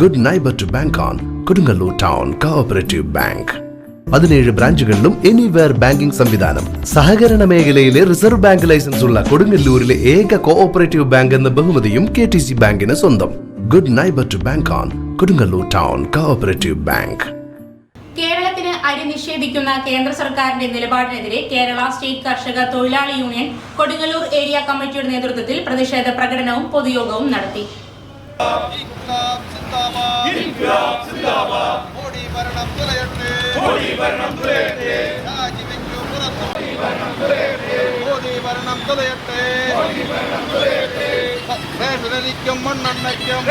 Good neighbour to bank on Kodungallur town cooperative bank പതിനേഴ് ബ്രാഞ്ചുകളിലും anywhere banking സംവിധാനം സഹകരണ മേഖലയിലെ റിസർവ് ബാങ്ക് ലൈസൻസ് ഉള്ള കൊടുങ്ങല്ലൂരിലെ ഏക കോഓപ്പറേറ്റീവ് ബാങ്ക് എന്ന ബഹുമതിയും കെ ടി സി ബാങ്കിന് സ്വന്തം good neighbour to bank on Kodungallur town cooperative bank കേരളത്തിന് അരി നിഷേധിക്കുന്ന കേന്ദ്ര സർക്കാരിന്റെ നിലപാടിനെതിരെ കേരള സ്റ്റേറ്റ് കർഷക തൊഴിലാളി യൂണിയൻ കൊടുങ്ങല്ലൂർ ഏരിയ കമ്മിറ്റിയുടെ നേതൃത്വത്തിൽ പ്രതിഷേധ പ്രകടനവും പൊതുയോഗവും നടത്തി മോഡി ഭരണം തുലയട്ടെ മോദി ഭരണം തുലയട്ടെ രാജിവെക്കൂ പുറത്തു മോദി ഭരണം തുലയട്ടെ ഭരണം തുലയട്ടെ റേഷനരിക്കും മണ്ണെണ്ണയ്ക്കും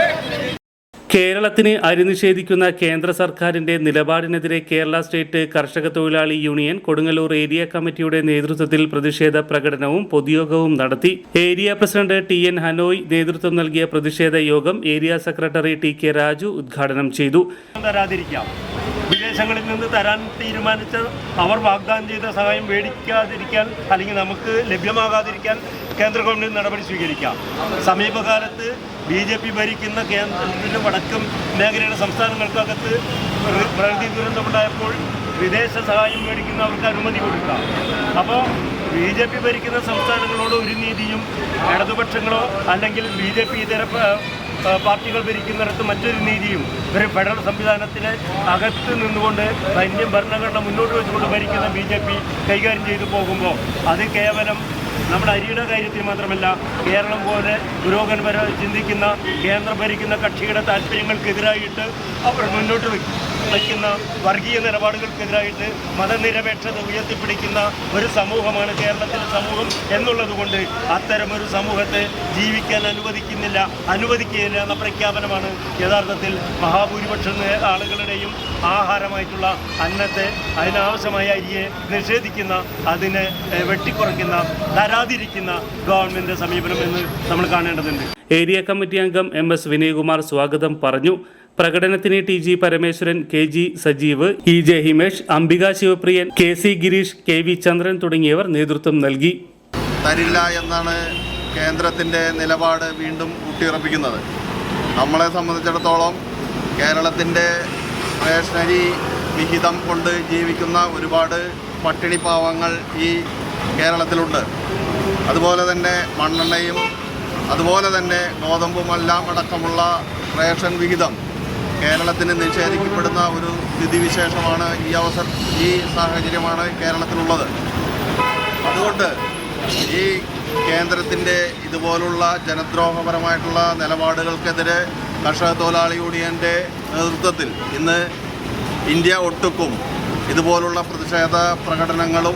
കേരളത്തിന് അരിനിഷേധിക്കുന്ന കേന്ദ്ര സർക്കാരിന്റെ നിലപാടിനെതിരെ കേരള സ്റ്റേറ്റ് കർഷക തൊഴിലാളി യൂണിയൻ കൊടുങ്ങല്ലൂർ ഏരിയ കമ്മിറ്റിയുടെ നേതൃത്വത്തിൽ പ്രതിഷേധ പ്രകടനവും പൊതുയോഗവും നടത്തി area president T N Hanoi നേതൃത്വം നൽകിയ പ്രതിഷേധ യോഗം area secretary T K Raju ഉദ്ഘാടനം ചെയ്തു വിദേശങ്ങളിൽ നിന്ന് തരാൻ തീരുമാനിച്ച അവർ വാഗ്ദാനം ചെയ്ത സഹായം മേടിക്കാതിരിക്കാൻ അല്ലെങ്കിൽ നമുക്ക് ലഭ്യമാകാതിരിക്കാൻ കേന്ദ്ര ഗവൺമെൻറ് നടപടി സ്വീകരിക്കാം സമീപകാലത്ത് ബി ജെ പി ഭരിക്കുന്ന കേന്ദ്ര വടക്കും മേഖലയുടെ സംസ്ഥാനങ്ങൾക്കകത്ത് പ്രകൃതി ദുരന്തമുണ്ടായപ്പോൾ വിദേശ സഹായം മേടിക്കുന്നവർക്ക് അനുമതി കൊടുക്കാം അപ്പോൾ ബി ജെ പി ഭരിക്കുന്ന സംസ്ഥാനങ്ങളോട് ഒരു നീതിയും ഇടതുപക്ഷങ്ങളോ അല്ലെങ്കിൽ ബി ജെ പി ഇതര പാർട്ടികൾ ഭരിക്കുന്നിടത്ത് മറ്റൊരു നീതിയും ഒരു ഫെഡറൽ സംവിധാനത്തിന് അകത്ത് നിന്നുകൊണ്ട് ഇന്ത്യൻ ഭരണഘടന മുന്നോട്ട് വെച്ചുകൊണ്ട് ഭരിക്കുന്ന ബി കൈകാര്യം ചെയ്തു പോകുമ്പോൾ അത് കേവലം നമ്മുടെ അരിയുടെ കാര്യത്തിൽ മാത്രമല്ല കേരളം പോലെ പുരോഗമനപര ചിന്തിക്കുന്ന കേന്ദ്രം ഭരിക്കുന്ന കക്ഷിയുടെ താല്പര്യങ്ങൾക്കെതിരായിട്ട് അവർ മുന്നോട്ട് വയ്ക്കുന്ന വർഗീയ നിലപാടുകൾക്കെതിരായിട്ട് മതനിരപേക്ഷത ഉയർത്തിപ്പിടിക്കുന്ന ഒരു സമൂഹമാണ് കേരളത്തിലെ സമൂഹം എന്നുള്ളതുകൊണ്ട് ഒരു സമൂഹത്തെ ജീവിക്കാൻ അനുവദിക്കുന്നില്ല അനുവദിക്കുകയില്ല എന്ന പ്രഖ്യാപനമാണ് യഥാർത്ഥത്തിൽ മഹാഭൂരിപക്ഷം ആളുകളുടെയും ആഹാരമായിട്ടുള്ള അന്നത്തെ അതിനാവശ്യമായ അരിയെ നിഷേധിക്കുന്ന അതിനെ വെട്ടിക്കുറയ്ക്കുന്ന തരാതിരിക്കുന്ന ഗവൺമെന്റ് സമീപനം എന്ന് നമ്മൾ കാണേണ്ടതുണ്ട് ഏരിയ കമ്മിറ്റി അംഗം എം എസ് വിനയകുമാർ സ്വാഗതം പറഞ്ഞു പ്രകടനത്തിന് T G Parameswaran K G Sajeev E J Himesh Ambika Sivapriyan K C Girish K V Chandran തുടങ്ങിയവർ നേതൃത്വം നൽകി തരില്ല എന്നാണ് കേന്ദ്രത്തിന്റെ നിലപാട് വീണ്ടും ഊട്ടിയുറപ്പിക്കുന്നത് നമ്മളെ സംബന്ധിച്ചിടത്തോളം കേരളത്തിന്റെ റേഷനറി വിഹിതം കൊണ്ട് ജീവിക്കുന്ന ഒരുപാട് പട്ടിണി പാവങ്ങൾ ഈ കേരളത്തിലുണ്ട് അതുപോലെ തന്നെ മണ്ണെണ്ണയും അതുപോലെ തന്നെ ഗോതമ്പുമെല്ലാം അടക്കമുള്ള റേഷൻ വിഹിതം കേരളത്തിന് നിഷേധിക്കപ്പെടുന്ന ഒരു സ്ഥിതിവിശേഷമാണ് ഈ അവസരം ഈ സാഹചര്യമാണ് കേരളത്തിലുള്ളത് അതുകൊണ്ട് ഈ കേന്ദ്രത്തിൻ്റെ ഇതുപോലുള്ള ജനദ്രോഹപരമായിട്ടുള്ള നിലപാടുകൾക്കെതിരെ കർഷക തൊഴിലാളി യൂണിയൻ്റെ നേതൃത്വത്തിൽ ഇന്ന് ഇന്ത്യ ഒട്ടുക്കും ഇതുപോലുള്ള പ്രതിഷേധ പ്രകടനങ്ങളും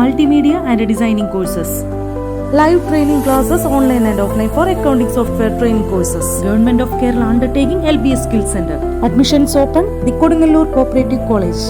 Multimedia and Designing courses. Live training classes online and offline for accounting software training courses. Government of Kerala undertaking LBS Skills Center. Admissions open, the Kodungallur Cooperative College.